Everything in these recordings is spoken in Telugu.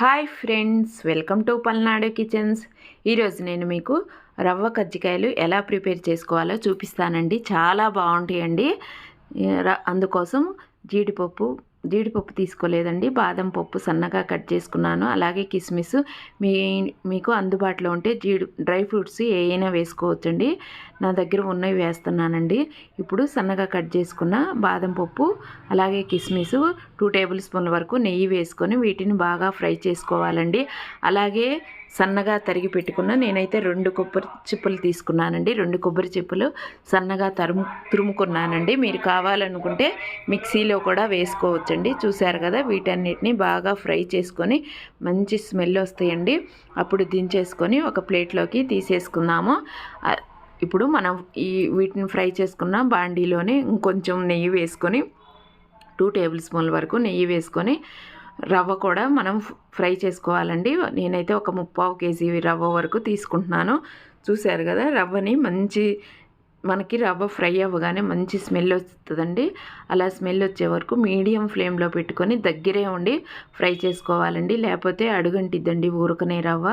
Hi friends welcome to Palnadu kitchens. ఈరోజు నేను మీకు రవ్వ కజ్జికాయలు ఎలా ప్రిపేర్ చేసుకోవాలో చూపిస్తానండి. చాలా బాగుంటాయండి. అందుకోసం జీడిపప్పు జీడిపప్పు తీసుకోలేదండి. బాదం పప్పు సన్నగా కట్ చేసుకున్నాను. అలాగే కిస్మిస్ మీ మీకు అందుబాటులో ఉంటే జీడి డ్రై ఫ్రూట్స్ ఏ అయినా వేసుకోవచ్చండి. నా దగ్గర ఉన్నవి వేస్తున్నానండి. ఇప్పుడు సన్నగా కట్ చేసుకున్న బాదం పప్పు అలాగే కిస్మిస్ టూ టేబుల్ స్పూన్ల వరకు నెయ్యి వేసుకొని వీటిని బాగా ఫ్రై చేసుకోవాలండి. అలాగే సన్నగా తరిగి పెట్టుకున్న నేనైతే రెండు కొబ్బరి చిప్పలు తీసుకున్నానండి. రెండు కొబ్బరి చిప్పలు సన్నగా తరుము తురుముకున్నానండి. మీరు కావాలనుకుంటే మిక్సీలో కూడా వేసుకోవచ్చండి. చూశారు కదా వీటన్నిటిని బాగా ఫ్రై చేసుకొని మంచి స్మెల్ వస్తాయండి. అప్పుడు దించేసుకొని ఒక ప్లేట్లోకి తీసేసుకుందాము. ఇప్పుడు మనం ఈ వీటిని ఫ్రై చేసుకున్న బాండీలోనే ఇంకొంచెం నెయ్యి వేసుకొని టూ టేబుల్ స్పూన్ల వరకు నెయ్యి వేసుకొని రవ్వ కూడా మనం ఫ్రై చేసుకోవాలండి. నేనైతే ఒక ముప్పావు కేజీ రవ్వ వరకు తీసుకుంటున్నాను. చూశారు కదా రవ్వని మంచి మనకి రవ్వ ఫ్రై అవ్వగానే మంచి స్మెల్ వస్తుందండి. అలా స్మెల్ వచ్చే వరకు మీడియం ఫ్లేమ్లో పెట్టుకొని దగ్గరే ఉండి ఫ్రై చేసుకోవాలండి. లేకపోతే అడుగంటిద్దండి ఊరకనే రవ్వ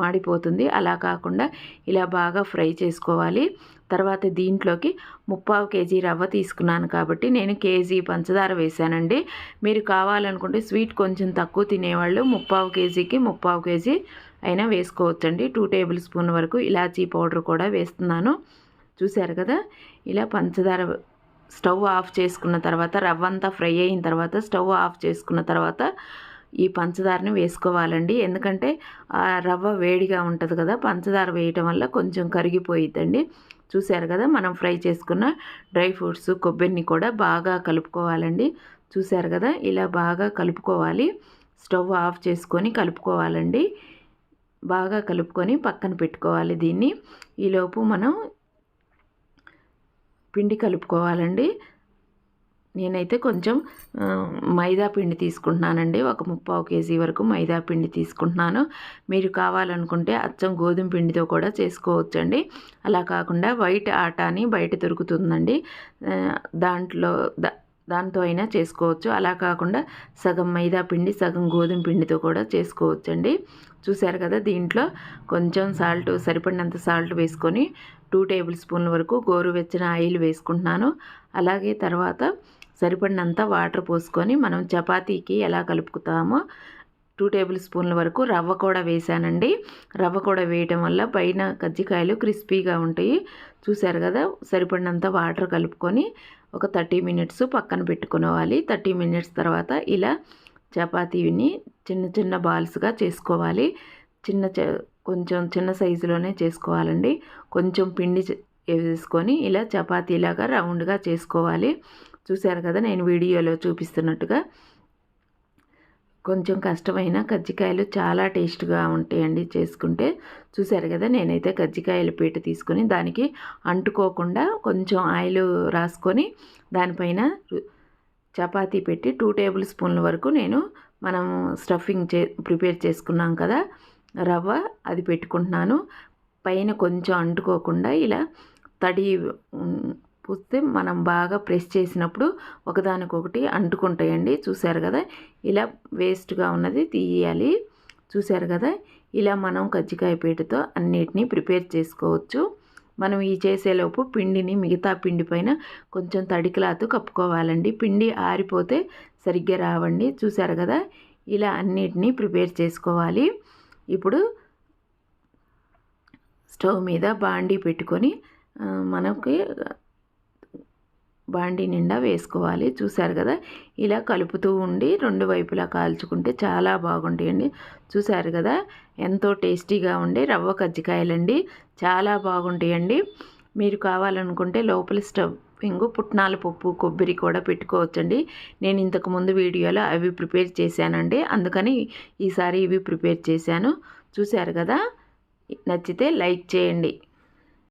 మాడిపోతుంది. అలా కాకుండా ఇలా బాగా ఫ్రై చేసుకోవాలి. తర్వాత దీంట్లోకి ముప్పావు కేజీ రవ్వ తీసుకున్నాను కాబట్టి నేను కేజీ పంచదార వేశానండి. మీరు కావాలనుకుంటే స్వీట్ కొంచెం తక్కువ తినేవాళ్ళు ముప్పావు కేజీకి ముప్పావు కేజీ అయినా వేసుకోవచ్చండి. టూ టేబుల్ స్పూన్ వరకు ఇలాచీ పౌడర్ కూడా వేస్తున్నాను. చూశారు కదా? ఇలా పంచదార స్టవ్ ఆఫ్ చేసుకున్న తర్వాత రవ్వ అంతా ఫ్రై అయిన తర్వాత స్టవ్ ఆఫ్ చేసుకున్న తర్వాత ఈ పంచదారని వేసుకోవాలండి. ఎందుకంటే ఆ రవ్వ వేడిగా ఉంటుంది కదా పంచదార వేయటం వల్ల కొంచెం కరిగిపోయిద్దండి. చూశారు కదా మనం ఫ్రై చేసుకున్న డ్రై ఫ్రూట్స్ కొబ్బరిని కూడా బాగా కలుపుకోవాలండి. చూశారు కదా ఇలా బాగా కలుపుకోవాలి. స్టవ్ ఆఫ్ చేసుకొని కలుపుకోవాలండి. బాగా కలుపుకొని పక్కన పెట్టుకోవాలి దీన్ని. ఈలోపు మనం పిండి కలుపుకోవాలండి. నేనైతే కొంచెం మైదా పిండి తీసుకుంటున్నానండి. ఒక ముప్పావు కేజీ వరకు మైదా పిండి తీసుకుంటున్నాను. మీరు కావాలనుకుంటే అచ్చం గోధుమ పిండితో కూడా చేసుకోవచ్చండి. అలా కాకుండా వైట్ ఆటాని బయట దొరుకుతుందండి. దాంట్లో దాంతో అయినా చేసుకోవచ్చు. అలా కాకుండా సగం మైదా పిండి సగం గోధుమ పిండితో కూడా చేసుకోవచ్చండి. చూశారు కదా దీంట్లో కొంచెం సాల్ట్ సరిపడినంత సాల్ట్ వేసుకొని టూ టేబుల్ స్పూన్ల వరకు గోరువెచ్చని ఆయిల్ వేసుకుంటున్నాను. అలాగే తర్వాత సరిపడినంత వాటర్ పోసుకొని మనం చపాతీకి ఎలా కలుపుతామో టూ టేబుల్ స్పూన్ల వరకు రవ్వ కూడా వేసానండి రవ్వ కూడా వేయటం వల్ల పైన కజ్జికాయలు క్రిస్పీగా ఉంటాయి. చూశారు కదా? సరిపడినంత వాటర్ కలుపుకొని ఒక థర్టీ మినిట్స్ పక్కన పెట్టుకోవాలి. థర్టీ మినిట్స్ తర్వాత ఇలా చపాతీని చిన్న చిన్న బాల్స్గా చేసుకోవాలి. చిన్న చ- కొంచెం చిన్న సైజులోనే చేసుకోవాలండి. కొంచెం పిండి వేసుకొని ఇలా చపాతీలాగా రౌండ్గా చేసుకోవాలి. చూశారు కదా? నేను వీడియోలో చూపిస్తున్నట్టుగా కొంచెం కష్టమైన కజ్జికాయలు చాలా టేస్ట్గా ఉంటాయండి చేసుకుంటే. చూశారు కదా నేనైతే కజ్జికాయల పీట తీసుకొని దానికి అంటుకోకుండా కొంచెం ఆయిల్ రాసుకొని దానిపైన చపాతీ పెట్టి టూ టేబుల్ స్పూన్ల వరకు నేను మనం స్టఫింగ్ చే ప్రిపేర్ చేసుకున్నాం కదా రవ్వ అది పెట్టుకుంటున్నాను. పైన కొంచెం అంటుకోకుండా ఇలా తడి పూస్తే మనం బాగా ప్రెస్ చేసినప్పుడు ఒకదానికొకటి అంటుకుంటాయండి. చూశారు కదా? ఇలా వేస్ట్గా ఉన్నది తీయాలి. చూశారు కదా? ఇలా మనం కజ్జికాయ పీటతో అన్నిటినీ ప్రిపేర్ చేసుకోవచ్చు. మనం ఈ చేసేలోపు పిండిని మిగతా పిండి పైన కొంచెం తడి క్లాత్ కప్పుకోవాలండి. పిండి ఆరిపోతే సరిగ్గా రావండి. చూశారు కదా? ఇలా అన్నిటినీ ప్రిపేర్ చేసుకోవాలి. ఇప్పుడు స్టవ్ మీద బాండీ పెట్టుకొని మనకి బాండీ నిండా వేసుకోవాలి. చూశారు కదా? ఇలా కలుపుతూ ఉండి రెండు వైపులా కాల్చుకుంటే చాలా బాగుంటాయండి. చూశారు కదా? ఎంతో టేస్టీగా ఉండే రవ్వ కజ్జికాయలండి. చాలా బాగుంటాయండి. మీరు కావాలనుకుంటే లోపల స్టవ్ స్టఫింగ్ పుట్నాల పప్పు కొబ్బరి కూడా పెట్టుకోవచ్చండి. నేను ఇంతకు ముందు వీడియోలో అవి ప్రిపేర్ చేశానండి. అందుకని ఈసారి ఇవి ప్రిపేర్ చేశాను. చూశారు కదా? నచ్చితే లైక్ చేయండి.